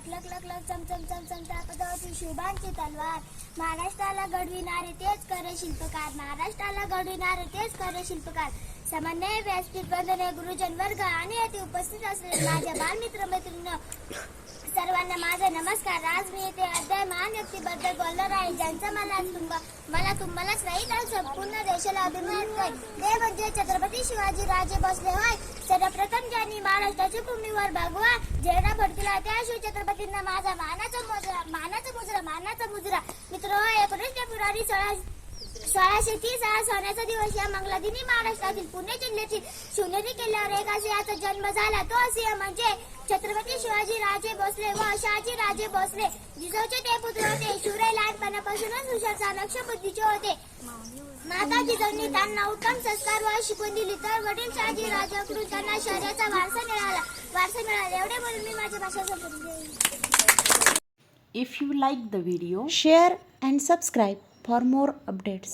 तलवार लख लख लख लख चम चम चम चम तापदवती शुभांची तलवार. महाराष्ट्राला घडविणारे तेच करे शिल्पकार. महाराष्ट्राला घडविणारे तेच करे शिल्पकार. सामान्य व्यासपीठ वंदने गुरुजन वर्ग आणि येथे उपस्थित असलेले माझ्या बालमित्र मैत्रिणी सर्वांना माझा नमस्कार. आज मी येथे अध्याय महान व्यक्तीबद्दल बोलणार आहे. ज्यांचा मला तुम्हा मला तुम्हालाच नाही तर संपूर्ण देशाला अभिमान होय ते म्हणजे छत्रपती शिवाजी राजे भोसले होय. सर्वप्रथम ज्यांनी महाराष्ट्राच्या भूमीवर भगवा झेंडा फडकला त्या शिव छत्रपतींना माझा मानाचा मुजरा मानाचा मुजरा मानाचा मुजरा. मित्र होय सोळाशे तीस हा सोन्याचा दिवस या मंगलादिनी महाराष्ट्रातील पुणे जिल्ह्यातील शिवनेरी किल्ल्यावर एक सिंहाचा जन्म झाला. तो सिंह म्हणजे छत्रपती शिवाजी राजे भोसले व शहाजी राजे भोसले. जिजाऊचे ते पुत्र होते. शिवराय लहानपणापासूनच हुशार चाणक्ष बुद्धीचे होते. माता जिजाऊंनी त्यांना उत्तम संस्कार व शिकवून दिली. तर वडील शहाजी राजाकडून त्यांना शौर्याचा वारसा मिळाला. वारसा मिळाला. एवढे बोलून मी माझ्या भाषा संपवली If you like the video, share and subscribe. For more updates